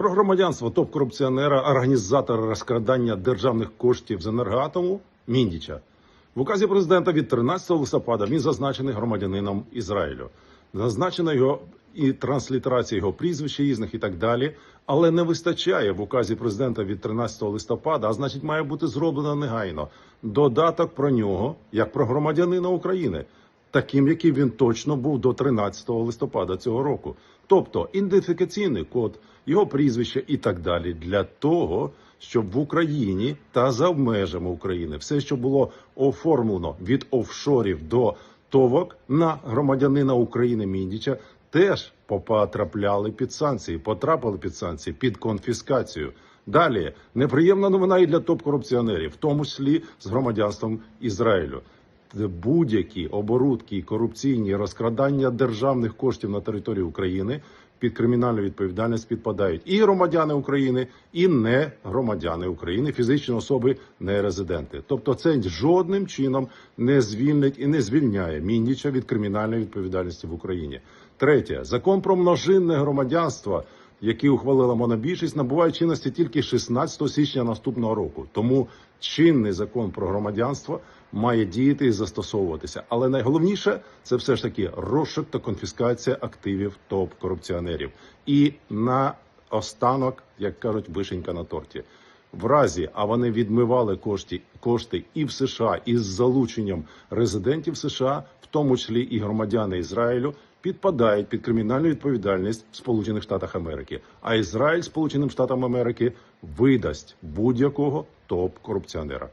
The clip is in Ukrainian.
Про громадянство топ-корупціонера, організатора розкрадання державних коштів з енергоатому Міндіча. В указі президента від 13 листопада він зазначений громадянином Ізраїлю. Зазначена його і транслітерація його прізвища різних і так далі. Але не вистачає в указі президента від 13 листопада, а значить, має бути зроблено негайно додаток про нього як про громадянина України таким, яким він точно був до 13 листопада цього року. Тобто ідентифікаційний код, його прізвище і так далі, для того, щоб в Україні та за межами України все, що було оформлено від офшорів до товок на громадянина України Міндіча, теж потрапляли під санкції, потрапили під санкції, під конфіскацію. Далі неприємна новина і для топ-корупціонерів, в тому числі з громадянством Ізраїлю будь-які оборудки і корупційні розкрадання державних коштів на території України під кримінальну відповідальність підпадають і громадяни України, і не громадяни України, фізичні особи, не резиденти. Тобто, це жодним чином не звільнить і не звільняє Міндіча від кримінальної відповідальності в Україні. Третє закон про множинне громадянство які ухвалила монобільшість, набуває чинності тільки 16 січня наступного року. Тому чинний закон про громадянство має діяти і застосовуватися. Але найголовніше це все ж таки розшук та конфіскація активів топ-корупціонерів. І на останок, як кажуть, вишенька на торті. В разі, а вони відмивали кошти, кошти і в США, і з залученням резидентів США, в тому числі і громадяни Ізраїлю, підпадають під кримінальну відповідальність в Сполучених Штатах Америки. А Ізраїль Сполученим Штатам Америки видасть будь-якого топ-корупціонера.